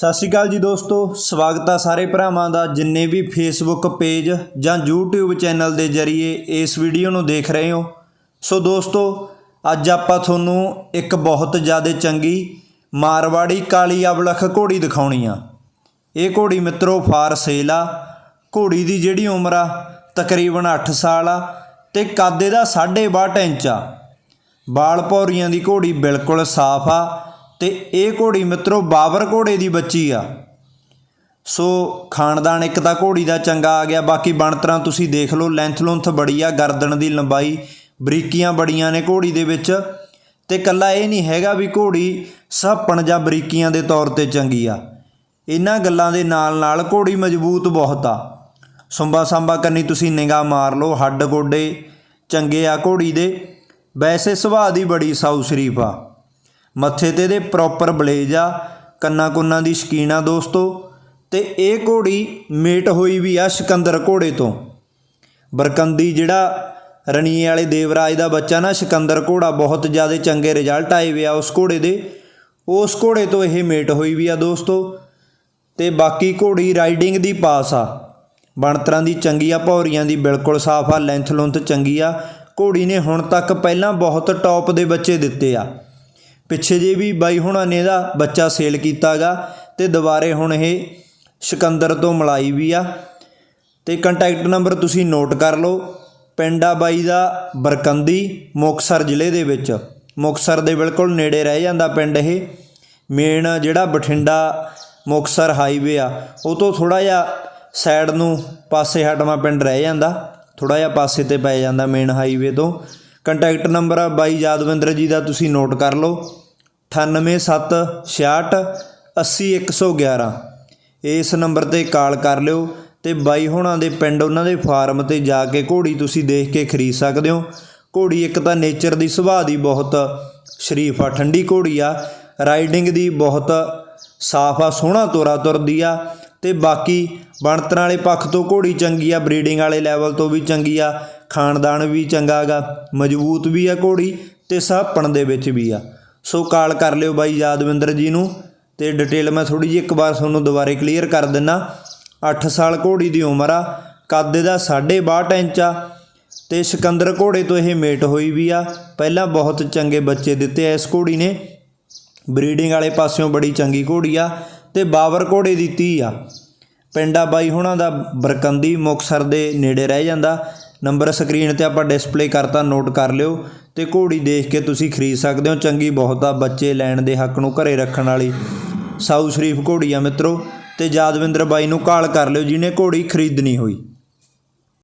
ਸਤਿ ਸ਼੍ਰੀ ਅਕਾਲ ਜੀ ਦੋਸਤੋ, ਸਵਾਗਤ ਆ ਸਾਰੇ ਭਰਾਵਾਂ ਦਾ ਜਿੰਨੇ ਵੀ ਫੇਸਬੁੱਕ ਪੇਜ ਜਾਂ YouTube ਚੈਨਲ ਦੇ ਜ਼ਰੀਏ ਇਸ ਵੀਡੀਓ ਨੂੰ ਦੇਖ ਰਹੇ ਹੋ। ਸੋ ਦੋਸਤੋ, ਅੱਜ ਆਪਾਂ ਤੁਹਾਨੂੰ ਇੱਕ ਬਹੁਤ ਜ਼ਿਆਦਾ ਚੰਗੀ ਮਾਰਵਾੜੀ ਕਾਲੀ ਅਬਲਖ ਘੋੜੀ ਦਿਖਾਉਣੀ ਆ। ਇਹ ਘੋੜੀ ਮਿੱਤਰੋ ਫਾਰ ਸੇਲ ਆ। ਘੋੜੀ ਦੀ ਜਿਹੜੀ ਉਮਰ ਆ, ਤਕਰੀਬਨ 8 ਸਾਲ ਆ ਤੇ ਕੱਦ ਇਹਦਾ 6.5 ਇੰਚ ਆ। ਬਾਲ ਪੌਰੀਆਂ ਦੀ ਘੋੜੀ ਬਿਲਕੁਲ ਸਾਫ਼ ਆ। ਤੇ ਇਹ ਘੋੜੀ ਮਿੱਤਰੋ ਬਾਬਰ ਘੋੜੇ ਦੀ ਬੱਚੀ ਆ। ਸੋ ਖਾਨਦਾਨ ਇੱਕ ਤਾਂ ਘੋੜੀ ਦਾ ਚੰਗਾ ਆ ਗਿਆ, ਬਾਕੀ ਬਣਤਰਾਂ ਤੁਸੀਂ ਦੇਖ ਲਓ ਲੈਂਥ ਲੁੰਥ ਬੜੀ ਆ, ਗਰਦਨ ਦੀ ਲੰਬਾਈ ਬਰੀਕੀਆਂ ਬੜੀਆਂ ਨੇ ਘੋੜੀ ਦੇ ਵਿੱਚ। ਤੇ ਕੱਲਾ ਇਹ ਨਹੀਂ ਹੈਗਾ ਵੀ ਘੋੜੀ ਸੱਪਣ ਜਾਂ ਬਰੀਕੀਆਂ ਦੇ ਤੌਰ ਤੇ ਚੰਗੀ ਆ। ਇਹਨਾਂ ਗੱਲਾਂ ਦੇ ਨਾਲ ਨਾਲ ਘੋੜੀ ਮਜ਼ਬੂਤ ਬਹੁਤ ਆ। ਸੁੰਬਾ ਸਾਂਬਾ ਕਰਨੀ ਤੁਸੀਂ ਨਿਗਾਹ ਮਾਰ ਲਓ, ਹੱਡ ਗੋਡੇ ਚੰਗੇ ਆ ਘੋੜੀ ਦੇ। ਵੈਸੇ ਸੁਭਾਅ ਦੀ ਬੜੀ ਸਾਊ ਸ਼ਰੀਫ ਆ। ਮੱਥੇ ਤੇ ਦੇ ਪ੍ਰੋਪਰ ਬਲੇਜ ਆ ਕੰਨਾਂ ਕੁੰਨਾਂ ਦੀ ਸ਼ਕੀਨ ਆ ਦੋਸਤੋ। ਤੇ ਇਹ ਘੋੜੀ ਮੇਟ ਹੋਈ ਵੀ ਆ ਸਿਕੰਦਰ ਘੋੜੇ ਤੋਂ। ਬਰਕੰਦੀ ਜਿਹੜਾ ਰਣੀਏ ਵਾਲੇ ਦੇਵਰਾਜ ਦਾ ਬੱਚਾ ਨਾ, ਸਿਕੰਦਰ ਘੋੜਾ ਬਹੁਤ ਜ਼ਿਆਦਾ ਚੰਗੇ ਰਿਜ਼ਲਟ ਆਏ ਵੀ ਆ ਉਸ ਘੋੜੇ ਦੇ। ਉਸ ਘੋੜੇ ਤੋਂ ਇਹ ਮੇਟ ਹੋਈ ਵੀ ਆ ਦੋਸਤੋ। ਤੇ ਬਾਕੀ ਘੋੜੀ ਰਾਈਡਿੰਗ ਦੀ ਪਾਸ ਆ। ਬਣਤਰਾਂ ਦੀ ਚੰਗੀ ਆ, ਭੌਰੀਆਂ ਦੀ ਬਿਲਕੁਲ ਸਾਫ਼ ਆ ਲੈਂਥ ਲੁੰਥ ਚੰਗੀ ਆ। ਘੋੜੀ ਨੇ ਹੁਣ ਤੱਕ ਪਹਿਲਾਂ ਬਹੁਤ ਟੌਪ ਦੇ ਬੱਚੇ ਦਿੱਤੇ ਆ। ਪਿੱਛੇ ਜੇ ਵੀ ਬਾਈ ਹੁਣਾਂ ਨੇ ਇਹਦਾ ਬੱਚਾ ਸੇਲ ਕੀਤਾਗਾ ਤੇ ਦੁਬਾਰੇ ਹੁਣ ਇਹ ਸਿਕੰਦਰ ਤੋਂ ਮਲਾਈ ਵੀ ਆ। ਤੇ ਕੰਟੈਕਟ ਨੰਬਰ ਤੁਸੀਂ ਨੋਟ ਕਰ ਲਓ। ਪਿੰਡ ਆ ਬਾਈ ਦਾ ਬਰਕੰਦੀ ਮੁਕਸਰ ਜ਼ਿਲ੍ਹੇ ਦੇ ਵਿੱਚ। ਮੁਕਸਰ ਦੇ ਬਿਲਕੁਲ ਨੇੜੇ ਰਹਿ ਜਾਂਦਾ ਪਿੰਡ ਇਹ। ਮੇਨ ਜਿਹੜਾ ਬਠਿੰਡਾ ਮੁਕਸਰ ਹਾਈਵੇ ਆ, ਉਹ ਤੋਂ ਥੋੜਾ ਜਿਹਾ ਸਾਈਡ ਨੂੰ ਪਾਸੇ ਹਟਵਾ ਪਿੰਡ ਰਹਿ ਜਾਂਦਾ। ਥੋੜਾ ਜਿਹਾ ਪਾਸੇ ਤੇ ਪੈ ਜਾਂਦਾ ਮੇਨ ਹਾਈਵੇ ਤੋਂ। ਕੰਟੈਕਟ ਨੰਬਰ ਆ ਬਾਈ ਯਾਦਵਿੰਦਰ ਜੀ ਦਾ, ਤੁਸੀਂ ਨੋਟ ਕਰ ਲਓ। 98766 80111 ਇਸ ਨੰਬਰ ਤੇ ਕਾਲ ਕਰ ਲਿਓ ਤੇ ਬਾਈ ਹੋਣਾ ਦੇ ਪਿੰਡ, ਉਹਨਾਂ ਦੇ ਫਾਰਮ ਤੇ ਜਾ ਕੇ ਘੋੜੀ ਤੁਸੀਂ ਦੇਖ ਕੇ ਖਰੀਦ ਸਕਦੇ ਹੋ। ਘੋੜੀ ਇੱਕ ਤਾਂ ਨੇਚਰ ਦੀ ਸੁਭਾਅ ਦੀ ਬਹੁਤ ਸ਼ਰੀਫ ਆ, ਠੰਡੀ ਘੋੜੀ ਆ। ਰਾਈਡਿੰਗ ਦੀ ਬਹੁਤ ਸਾਫ਼ ਆ, ਸੋਹਣਾ ਤੋਰਾ ਤੁਰਦੀ ਆ। ਤੇ ਬਾਕੀ ਬਣਤਰਾਂ ਵਾਲੇ ਪੱਖ ਤੋਂ ਘੋੜੀ ਚੰਗੀ ਆ, ਬਰੀਡਿੰਗ ਵਾਲੇ ਲੈਵਲ ਤੋਂ ਵੀ ਚੰਗੀ ਆ। ਖਾਨਦਾਨ ਵੀ ਚੰਗਾ ਗਾ ਮਜ਼ਬੂਤ ਵੀ ਆ ਘੋੜੀ ਤੇ ਸਾਹਪਣ ਦੇ ਵਿੱਚ ਵੀ ਆ। ਸੋ ਕਾਲ ਕਰ ਲਿਓ ਬਾਈ ਯਾਦਵਿੰਦਰ ਜੀ ਨੂੰ ਤੇ ਡਿਟੇਲ ਮੈਂ ਥੋੜੀ ਜਿਹੀ ਇੱਕ ਵਾਰ ਤੁਹਾਨੂੰ ਦੁਬਾਰੇ ਕਲੀਅਰ ਕਰ ਦਿੰਨਾ। 8 ਸਾਲ ਘੋੜੀ ਦੀ ਉਮਰ ਆ, ਕੱਦ ਇਹਦਾ 6.5 ਇੰਚ ਆ ਤੇ ਸਿਕੰਦਰ ਘੋੜੇ ਤੋਂ ਇਹ ਮੇਟ ਹੋਈ ਵੀ ਆ। ਪਹਿਲਾਂ ਬਹੁਤ ਚੰਗੇ ਬੱਚੇ ਦਿੱਤੇ ਆ ਇਸ ਘੋੜੀ ਨੇ। ਬਰੀਡਿੰਗ ਵਾਲੇ ਪਾਸਿਓਂ ਬੜੀ ਚੰਗੀ ਘੋੜੀ ਆ ਤੇ ਬਾਬਰ ਘੋੜੇ ਦੀ 30 ਆ। ਪਿੰਡਾ ਬਾਈ ਹੁਣਾਂ ਦਾ ਬਰਕੰਦੀ ਮੁਕਸਰ ਦੇ ਨੇੜੇ ਰਹਿ ਜਾਂਦਾ। ਨੰਬਰ ਸਕਰੀਨ ਤੇ ਆਪਾਂ ਡਿਸਪਲੇ ਕਰਤਾ, ਨੋਟ ਕਰ ਲਿਓ ਤੇ ਘੋੜੀ ਦੇਖ ਕੇ ਤੁਸੀਂ ਖਰੀਦ ਸਕਦੇ ਹੋ। ਚੰਗੀ ਬਹੁਤ ਆ, ਬੱਚੇ ਲੈਣ ਦੇ ਹੱਕ ਨੂੰ ਘਰੇ ਰੱਖਣ ਵਾਲੀ। ਸਾਊ ਸ਼ਰੀਫ ਘੋੜੀ ਆ ਮਿੱਤਰੋ, ਤੇ ਯਾਦਵਿੰਦਰ ਬਾਈ ਨੂੰ ਕਾਲ ਕਰ ਲਿਓ, ਜਿਹਨੇ ਘੋੜੀ ਖਰੀਦਣੀ ਹੋਈ।